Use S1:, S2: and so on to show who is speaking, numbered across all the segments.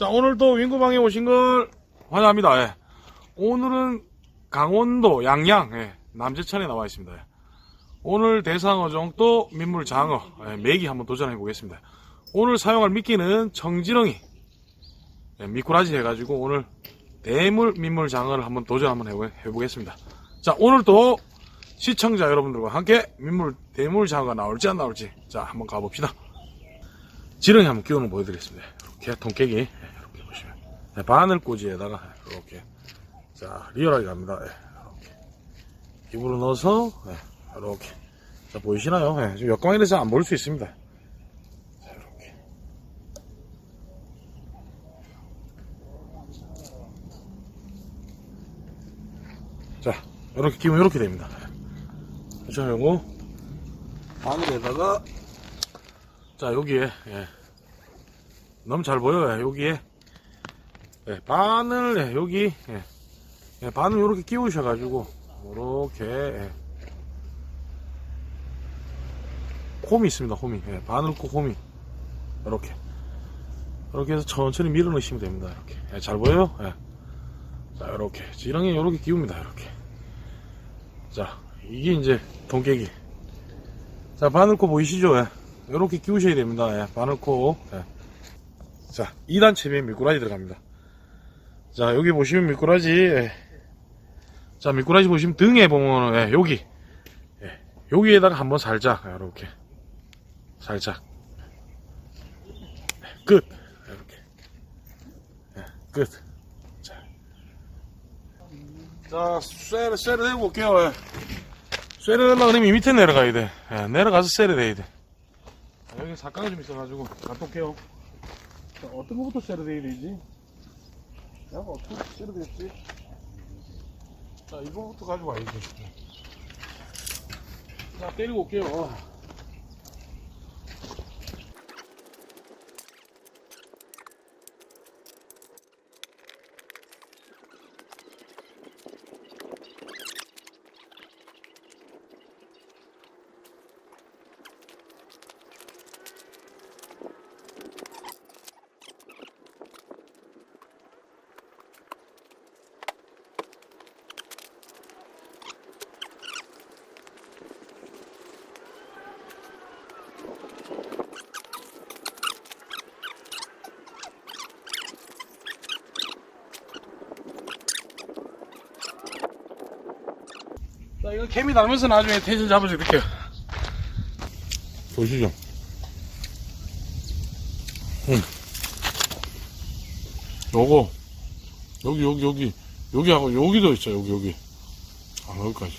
S1: 자, 오늘도 윙구방에 오신 걸 환영합니다. 예. 오늘은 강원도 양양, 예, 남재천에 나와 있습니다. 예. 오늘 대상어종 또 민물 장어, 예, 메기 한번 도전해 보겠습니다. 오늘 사용할 미끼는 청지렁이, 예, 미꾸라지 해가지고 오늘 대물 민물 장어를 한번 도전 한번 해보, 해보겠습니다. 자, 오늘 또 시청자 여러분들과 함께 민물 대물 장어가 나올지 안 나올지 자 한번 가봅시다. 지렁이 한번 끼우는 거 보여드리겠습니다. 이렇게 통깨기 예, 이렇게 보시면 예, 바늘꽂이에다가 이렇게 자 리얼하게 갑니다. 예, 이렇게 입으로 넣어서 예, 이렇게 자 보이시나요? 예, 지금 역광이라서 안 보일 수 있습니다. 자 이렇게 자 이렇게 끼우면 이렇게 됩니다. 자 요거 바늘에다가 자 여기에 예. 너무 잘 보여요 여기에 예, 바늘 예, 여기 예. 예, 바늘 이렇게 끼우셔 가지고 이렇게 예. 홈이 있습니다 홈이 예, 바늘코 홈이 이렇게 이렇게 해서 천천히 밀어 넣으시면 됩니다 이렇게 예, 잘 보여요 예. 자 이렇게 지렁이 이렇게 끼웁니다 이렇게 자 이게 이제 동깨기 자 바늘코 보이시죠 예. 이렇게 끼우셔야 됩니다. 예, 바늘코. 예. 자, 2단 채비에 미꾸라지 들어갑니다. 자, 여기 보시면 미꾸라지. 예. 자, 미꾸라지 보시면 등에 보면 예, 여기. 예, 여기에다가 한번 살짝 이렇게 살짝 예, 끝 이렇게 예, 끝. 자, 자, 쇠를 쇠를 올게요. 예. 쇠를 하려면 이 밑에 내려가야 돼. 예, 내려가서 쇠를 대야 돼. 아, 여기 사과가 좀 있어가지고 올게요. 자, 어떤 쇠를 대야 되지? 내가 어떻게 댔지? 자, 이거부터 가지고 와야지. 자, 때리고 올게요. 자, 이거 개미 달면서 나중에 잡아서 이렇게. 보시죠. 응. 요거, 여기, 여기, 여기, 여기하고 여기도 있어, 여기, 여기. 아, 여기까지.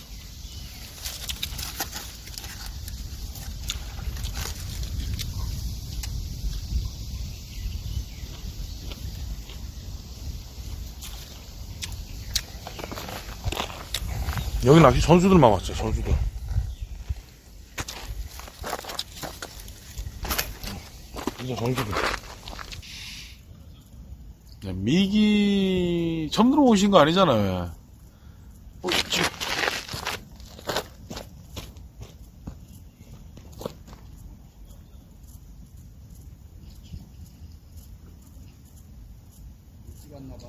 S1: 여기 낚시 선수들만 왔죠, 선수들. 이제 선수들. 네, 미기, 처음 들어오신 거 아니잖아요. 어, 지-
S2: 찍었나봐.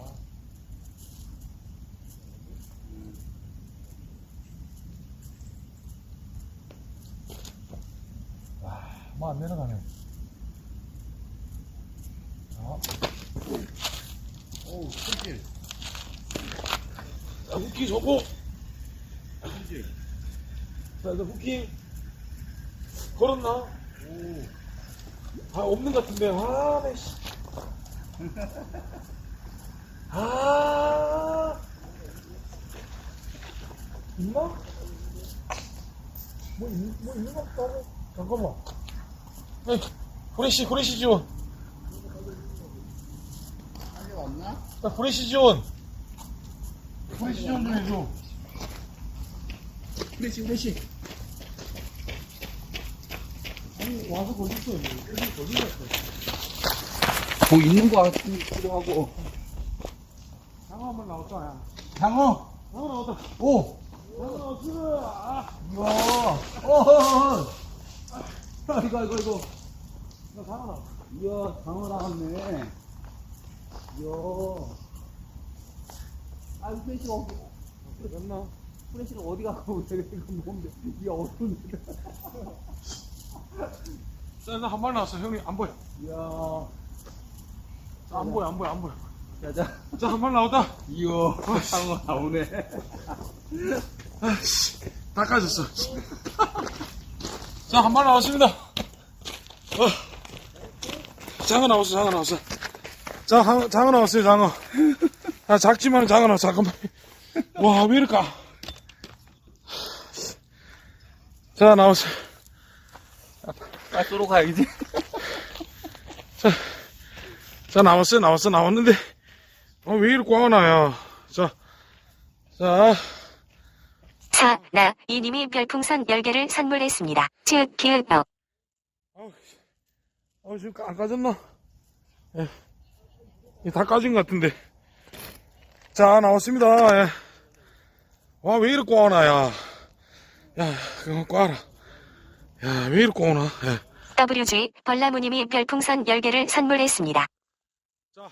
S1: 뭐 안 내려가네.
S2: 오, 손길.
S1: 자, 후키 저거.
S2: 손길.
S1: 자, 너 후키. 걸었나?
S2: 오,
S1: 아, 없는 것 같은데. 아, 네, 씨. 아. 있나? 뭐, 있, 뭐 있는 것 같다고? 잠깐만. 네, 후레쉬, 후레쉬 지원.
S2: 아직 없나?
S1: 야, 후레쉬 지원. 후레쉬 지원 좀 해줘.
S2: 후레쉬, 후레쉬. 아니, 와서 걸렸어. 여기 걸렸어. 뭐 있는 거 같기도 하고.
S1: 장어 한번 나왔다, 야.
S2: 장어!
S1: 장어 나왔다.
S2: 오!
S1: 장어 나왔어. 아,
S2: 이야! 어! 아이고, 아이고, 아이고.
S1: 나 장어 나왔어.
S2: 이야, 장어 나왔네. 이야. 아, 프레쉬 어디,
S1: 됐나?
S2: 프레쉬는 어디 가고 저기 이거 뭔데? 이 어두운데.
S1: 자, 나한 마리 나왔어. 형님, 안 보여.
S2: 이야.
S1: 자, 안 보여, 안 보여, 안 보여.
S2: 자, 자.
S1: 자, 한 마리 나왔다.
S2: 이야. 상어 나오네.
S1: 아이씨, 다 까졌어. 자, 한 마리 나왔습니다. 어. 장어 나왔어, 장어 나왔어. 자, 한- 장어 나왔어요, 장어. 아, 작지만 장어 나왔어, 잠깐만. 와, 왜 이럴까? 자, 나왔어.
S2: 아, 쏘러 가야지.
S1: 자, 나왔어요, 나왔어, 나왔는데. 어, 왜 이렇게 꽝 나요? 자, 자,
S3: 사, 나, 이님이 별풍선 10개를 선물했습니다. 즉, 기읍, 어.
S1: 어, 어, 지금 안 까졌나? 예. 이다 까진 것 같은데. 자, 나왔습니다. 예. 와, 왜 이렇게 꼬나, 야. 야, 그거 꼬아라. 야, 왜 이렇게 꼬나, 예.
S3: WG, 벌나무님이 별풍선 10개를 선물했습니다.
S1: 자,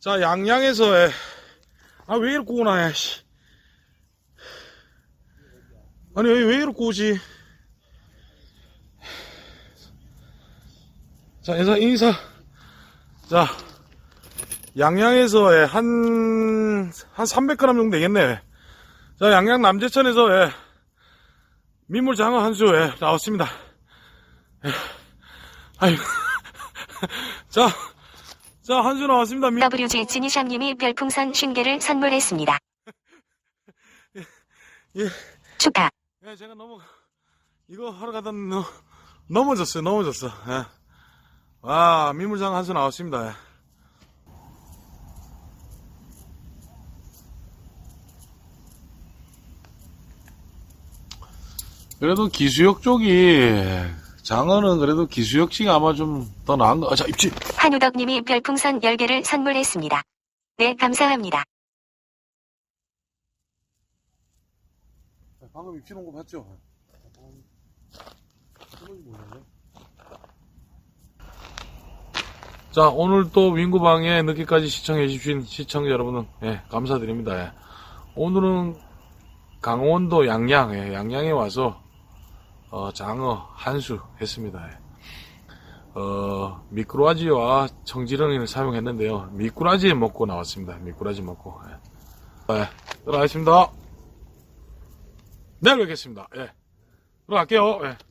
S1: 자, 양양에서, 예. 아, 왜 이렇게 꼬나, 야, 씨. 아니, 왜, 왜 이렇게 꼬지? 자, 인사, 인사. 자, 양양에서, 예, 한, 한 300g 정도 되겠네. 자, 양양 남제천에서, 예, 민물장어 한 수, 예, 나왔습니다. 예. 아이고. 자, 자, 한수 나왔습니다. 민-
S3: WG 지니샵님이 별풍선 50개를 선물했습니다.
S1: 예.
S3: 축하.
S1: 예, 제가 너무, 이거 하러 가다 너, 넘어졌어요, 넘어졌어. 예. 와, 민물장 한수 나왔습니다. 예. 그래도 기수역 쪽이, 장어는 그래도 기수역 씨가 아마 좀 더 나은 거, 아, 자, 입지.
S3: 한우덕님이 별풍선 10개를 선물했습니다. 네, 감사합니다.
S1: 방금 놓은 거 봤죠? 자, 오늘 또 윙구방에 늦게까지 시청해 주신 시청자 여러분은, 예, 감사드립니다. 예. 오늘은 강원도 양양, 예, 양양에 와서, 어, 장어 한수 했습니다. 예. 어, 미꾸라지와 청지렁이를 사용했는데요. 미꾸라지 먹고 나왔습니다. 미꾸라지 먹고. 예. 예, 들어가겠습니다. 내일 뵙겠습니다. 예. 들어갈게요. 예.